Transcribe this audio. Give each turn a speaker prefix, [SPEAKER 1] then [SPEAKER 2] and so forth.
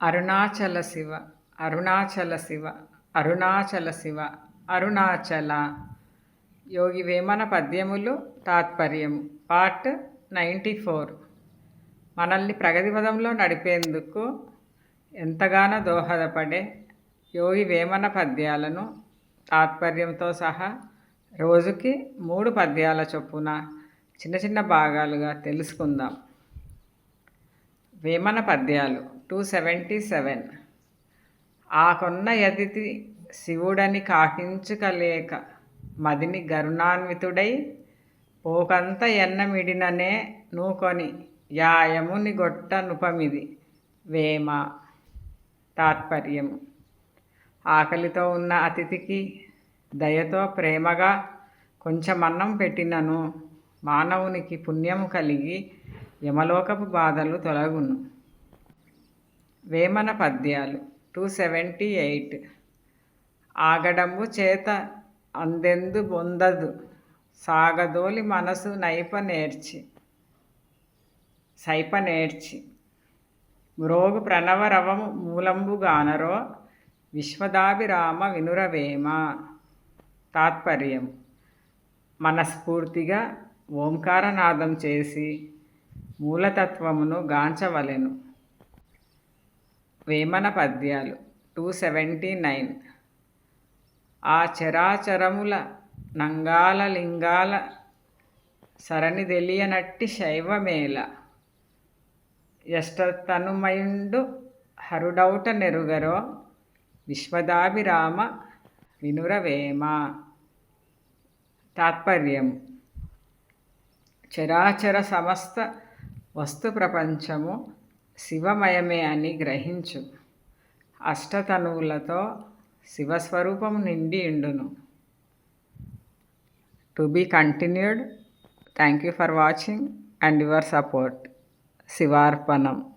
[SPEAKER 1] అరుణాచల శివ అరుణాచల శివ అరుణాచల శివ అరుణాచల. యోగి వేమన పద్యములు తాత్పర్యము. Part ninety four. మనల్ని ప్రగతి పదంలో నడిపేందుకు ఎంతగానో దోహదపడే యోగి వేమన పద్యాలను తాత్పర్యంతో సహా రోజుకి మూడు పద్యాల చొప్పున చిన్న చిన్న భాగాలుగా తెలుసుకుందాం. వేమన పద్యాలు. Two seventy seven. ఆ కొన్న యతిథి శివుడని కాకించుకలేక మదిని గరుణాన్వితుడై పోకంత ఎన్నమిడిననే నూకొని యాయముని గొట్ట నుపమిది. వేమ తాత్పర్యము. ఆకలితో ఉన్న అతిథికి దయతో ప్రేమగా కొంచెం అన్నం పెట్టినను. మానవునికి పుణ్యము కలిగి యమలోకపు బాధలు తొలగును. వేమన పద్యాలు టూ సెవెంటీ ఎయిట్ ఆగడము చేత అందెందు బొందదు. సాగదోలి మనసు నైప నేర్చి. సైప నేర్చి. మ్రోగు ప్రణవరవము మూలంబుగానరో విశ్వదాభిరామ వినురవేమ. తాత్పర్యం మనస్ఫూర్తిగా ఓంకారనాదం చేసి మూలతత్వమును గాంచవలెను. వేమన పద్యాలు టూ సెవెంటీ నైన్. ఆ చరాచరముల నంగాల లింగాల సరణి తెలియనట్టి శైవమేళ. యష్టతనుమయుండు హరుడౌట నెరుగరో విశ్వదాభిరామ వినురవేమ. తాత్పర్యం చరాచర సమస్త వస్తు ప్రపంచము శివమయమే అని గ్రహించు. అష్టతనువులతో శివస్వరూపం నిండి ఉండును. To be continued thank you for watching and your support. శివార్పణం.